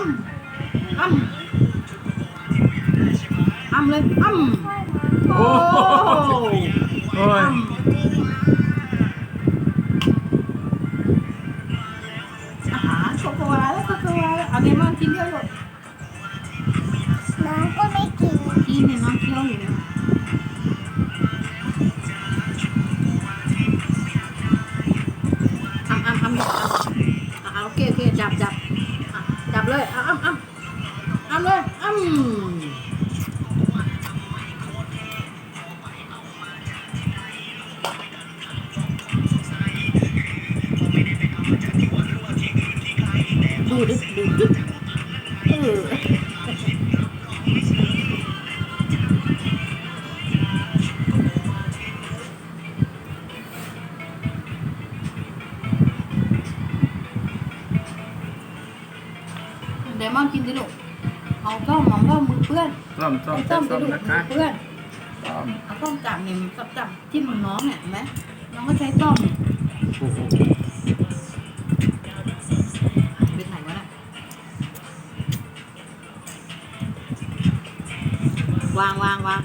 อ้ำอ้ำอ้ำเลยอ้ำโอ้โอ้ยอ้ำอาหารโกโกวาแล้วโกโกวาแล้วเอาเนมอนกินด้วยลูกน้องก็ไม่กินกินเนี่ยน้องเคี้ยวอยู่เนี่ยอ้ำอ้ำอ้ำอ้ำอะโอเคโอเคจับจับอะ จับเลยอ้ำอ้ำอ้ำอ้ำเลยอ้ำดูดิดูดิเออ เดมอนกินดิลูกเอาต้มเองต้มมือเปื้อนส้มส้มเอาส้ต้มมดิส้มลูกนะมืคะอเปื้อนส้มเอาต้มจับเนี่ยจับจับที่มือน้องเนี่ยเห็นไหมน้องก็ใช้ต้มโอ้โหเป็นไหนวะน่ะวางวางวาง